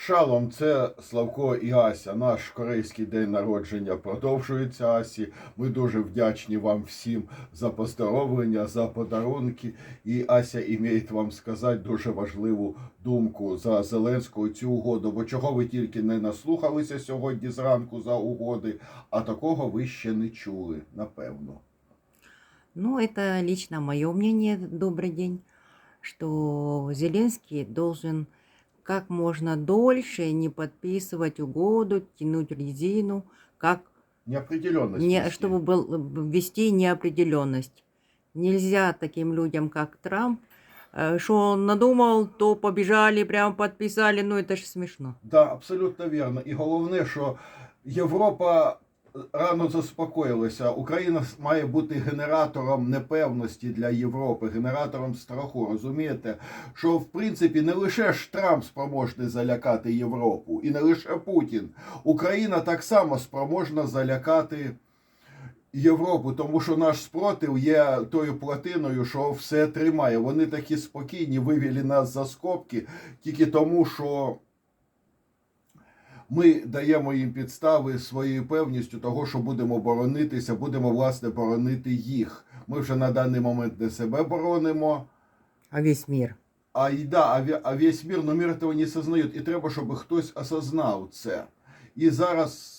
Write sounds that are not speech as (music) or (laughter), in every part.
Шалом, це Славко і Ася. Наш корейський день народження продовжується Асі. Ми дуже вдячні вам всім за поздоровлення, за подарунки. І Ася імеє вам сказати дуже важливу думку за Зеленського цю угоду. Бо чого ви тільки не наслухалися сьогодні зранку за угоди, а такого ви ще не чули, напевно. Ну, это лично мое мнение, добрый день, что Зеленский должен как можно дольше не подписывать угоду, тянуть резину, как Неопределенность. не, везде. чтобы был, ввести неопределенность. Нельзя таким людям, как Трамп, э, что он надумал, то побежали, прям подписали, ну это же смешно. Да, абсолютно вірно. І головне, що Європа Рано заспокоїлася. Україна має бути генератором непевності для Європи, генератором страху. Розумієте, що в принципі не лише ж Трамп спроможний залякати Європу, і не лише Путін. Україна так само спроможна залякати. Європу, тому що наш спротив є тою платиною, що все тримає. Вони такі спокійні, вивели нас за скобки тільки тому, що ми даємо їм підстави своєю певністю того, що будемо боронитися, будемо власне боронити їх. Ми вже на даний момент не себе боронимо. А весь мир. А й да, а, а весь мир, ну мир цього не осознает. І треба, щоб хтось осознав це. І зараз,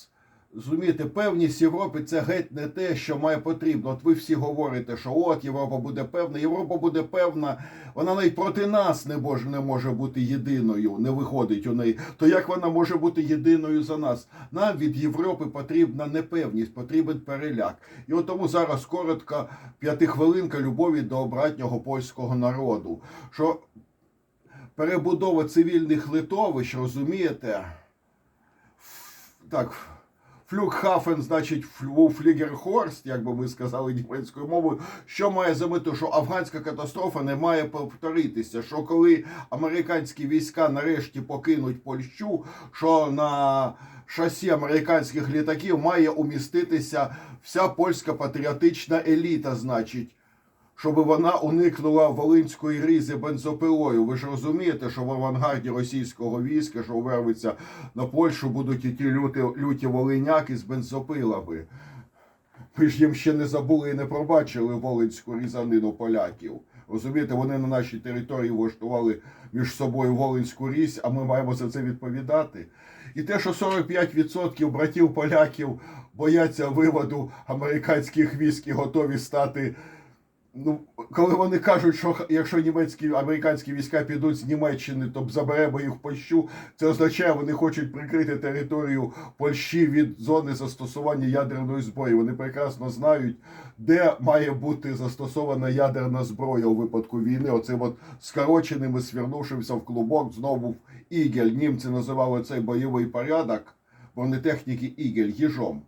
розумієте, певність Європи це геть не те, що має потрібно. От ви всі говорите, що от Європа буде певна. Європа буде певна, вона навіть проти нас не може, не може бути єдиною, не виходить у неї. То як вона може бути єдиною за нас? Нам від Європи потрібна непевність, потрібен переляк. І от тому зараз коротка п'ятихвилинка любові до обратнього польського народу. Що перебудова цивільних литовищ, розумієте? Так, Флюгхафен, значить, флю- Флігерхорст, як би ми сказали німецькою мовою, що має за мету, що афганська катастрофа не має повторитися. Що коли американські війська нарешті покинуть Польщу, що на шасі американських літаків має уміститися вся польська патріотична еліта, значить щоб вона уникнула волинської різи бензопилою. Ви ж розумієте, що в авангарді російського війська, що верветься на Польщу, будуть і ті люті, люті волиняки з бензопилами. Ми ж їм ще не забули і не пробачили волинську різанину поляків. Розумієте, вони на нашій території влаштували між собою волинську різь, а ми маємо за це відповідати. І те, що 45% братів поляків бояться виводу американських військ і готові стати Ну, коли вони кажуть, що якщо німецькі американські війська підуть з Німеччини, то заберемо їх в Польщу, це означає, вони хочуть прикрити територію Польщі від зони застосування ядерної зброї. Вони прекрасно знають, де має бути застосована ядерна зброя у випадку війни. Оцим от скороченим і свернувшимся в клубок знову в Ігель. Німці називали цей бойовий порядок бронетехніки Ігель їжом.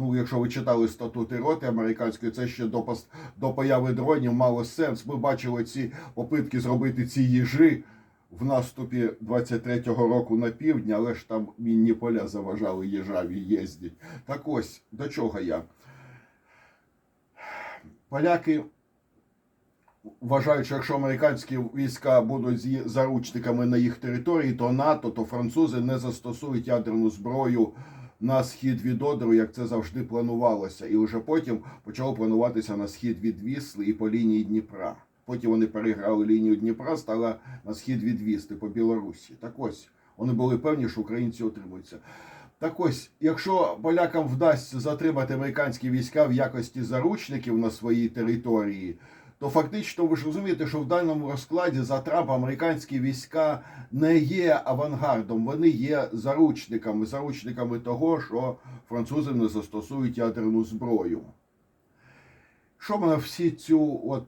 Ну, якщо ви читали статути роти американської, це ще до, до появи дронів мало сенс. Ми бачили ці попитки зробити ці їжі в наступі 23-го року на півдні, але ж там мінні поля заважали їжаві їздять. Так ось, до чого я? Поляки вважають, що якщо американські війська будуть заручниками на їх території, то НАТО, то французи не застосують ядерну зброю на схід від Одеру, як це завжди планувалося. І вже потім почало плануватися на схід від Вісли і по лінії Дніпра. Потім вони переграли лінію Дніпра, стала на схід від Вісли по Білорусі. Так ось вони були певні, що українці отримуються. Так ось, якщо полякам вдасться затримати американські війська в якості заручників на своїй території, то фактично ви ж розумієте, що в даному розкладі за Трампа американські війська не є авангардом, вони є заручниками, заручниками того, що французи не застосують ядерну зброю. Що мене всі цю, от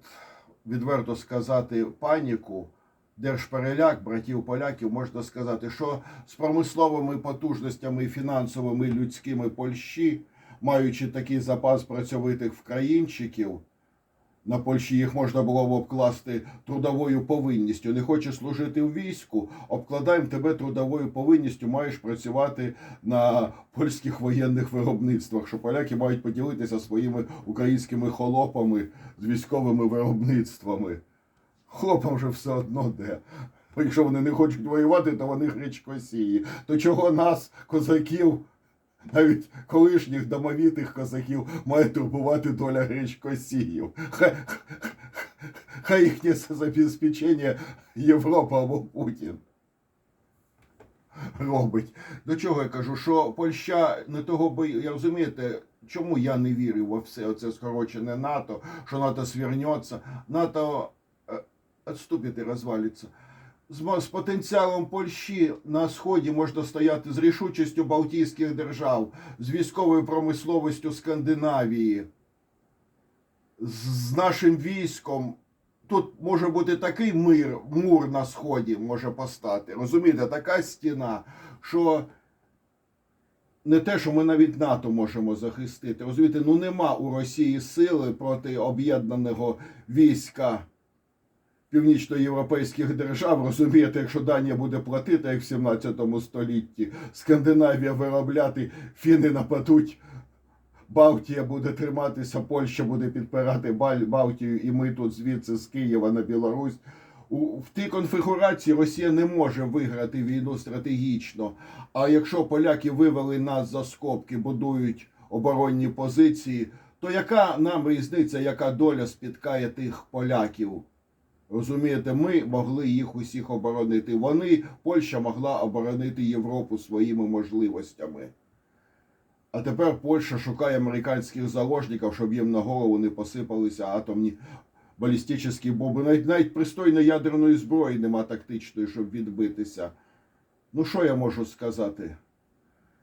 відверто сказати, паніку, держпереляк братів поляків, можна сказати, що з промисловими потужностями фінансовими людськими Польщі, маючи такий запас працьовитих вкраїнчиків, на Польщі їх можна було б обкласти трудовою повинністю. Не хочеш служити в війську, обкладаємо тебе трудовою повинністю, маєш працювати на польських воєнних виробництвах, що поляки мають поділитися своїми українськими холопами з військовими виробництвами. Хлопам же все одно де. Якщо вони не хочуть воювати, то вони гречкосії. То чого нас, козаків, навіть колишніх домовітих козаків, має турбувати доля гречкосіїв? Хай, хай їхнє забезпечення Європа або Путін робить. До чого я кажу, що Польща не того би, я розумієте, чому я не вірю во все оце скорочене НАТО, що НАТО свернеться, НАТО е, відступить і розвалиться. З, потенціалом Польщі на сході можна стояти з рішучістю Балтійських держав, з військовою промисловістю Скандинавії, з нашим військом. Тут може бути такий мир, мур на сході може постати. Розумієте, така стіна, що не те, що ми навіть НАТО можемо захистити. Розумієте, ну нема у Росії сили проти об'єднаного війська північноєвропейських держав. Розумієте, якщо Данія буде платити, як в 17 столітті, Скандинавія виробляти, фіни нападуть. Балтія буде триматися, Польща буде підпирати Балтію, і ми тут звідси з Києва на Білорусь. У, в тій конфігурації Росія не може виграти війну стратегічно. А якщо поляки вивели нас за скобки, будують оборонні позиції, то яка нам різниця, яка доля спіткає тих поляків? Розумієте, ми могли їх усіх оборонити. Вони, Польща могла оборонити Європу своїми можливостями. А тепер Польща шукає американських заложників, щоб їм на голову не посипалися атомні балістичні бомби. Навіть, навіть пристойної ядерної зброї нема тактичної, щоб відбитися. Ну що я можу сказати?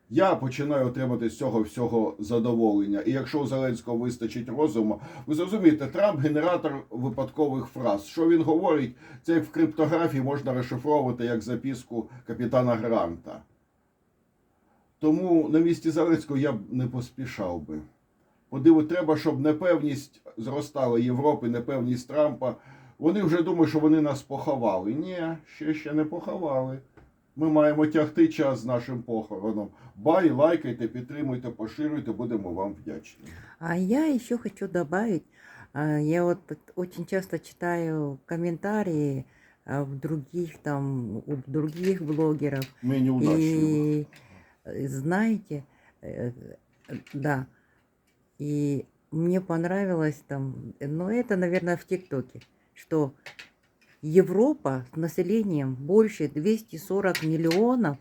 Я починаю отримати з цього всього задоволення. І якщо у Зеленського вистачить розуму, ви зрозумієте, Трамп генератор випадкових фраз. Що він говорить, це як в криптографії можна розшифровувати як записку капітана Гранта. Тому на місці Зеленського я б не поспішав би. Подиву, треба, щоб непевність зростала Європи, непевність Трампа. Вони вже думають, що вони нас поховали. Ні, ще ще не поховали. Ми маємо тягти час з нашим похороном. Бай, лайкайте, підтримуйте, поширюйте, будемо вам вдячні. А я еще хочу добавить, а, я вот очень часто читаю комментарии а, в других там, у других блогеров, Ми неудачні. И э, знаете, э, э, да, и мне понравилось там, но это, наверное, в ТикТоке, что Европа с населением больше 240 миллионов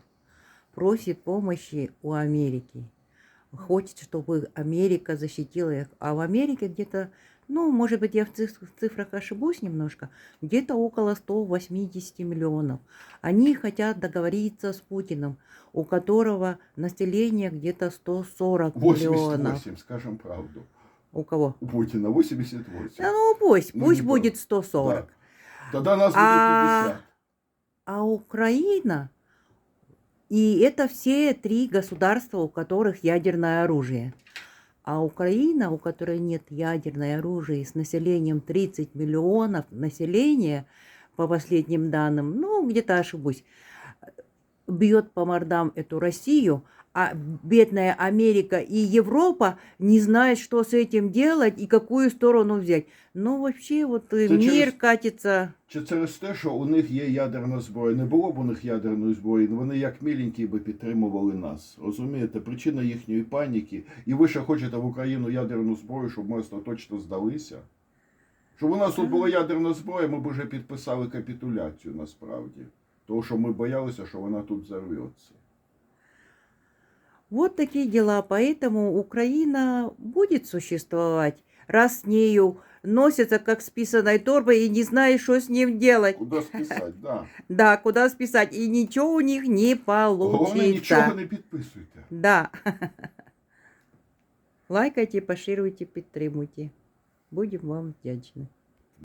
просит помощи у Америки. Хочет, чтобы Америка защитила их. А в Америке где-то, ну, может быть, я в циф- в цифрах ошибусь немножко, где-то около 180 миллионов. Они хотят договориться с Путиным, у которого население где-то 140 миллионов. 88, скажем правду. У кого? У Путіна 88. Да ну пусть, Ну, пусть будет 140. Так. Тоді нас А- 50. А Украина, и это все три государства, у которых ядерное оружие. А Украина, у которой нет ядерного оружия, с населением 30 миллионов населения, по последним данным, ну, где-то ошибусь, бьет по мордам эту Россию, а бедная Америка и Европа не знают, что с этим делать и какую сторону взять. Ну, вообще, вот э, Это мир через- катится... Чи через те, що у них є ядерна зброя? Не було б у них ядерної зброї, вони як міленькі би підтримували нас. Розумієте, причина їхньої паніки. І ви ще хочете в Україну ядерну зброю, щоб ми остаточно здалися? Щоб у нас тут була ядерна зброя, ми б вже підписали капітуляцію насправді. Тому що ми боялися, що вона тут взорветься. Вот такие дела. Поэтому Украина будет существовать, раз с нею носятся как с писаной торбой и не знаешь, что с ним делать. Куди списати, да. (laughs) Да, куда списать. И ничего у них не Головне, нічого получится. не підписуйте. Да. (laughs) Лайкайте, поширюйте, підтримуйте. Будем вам вдячны.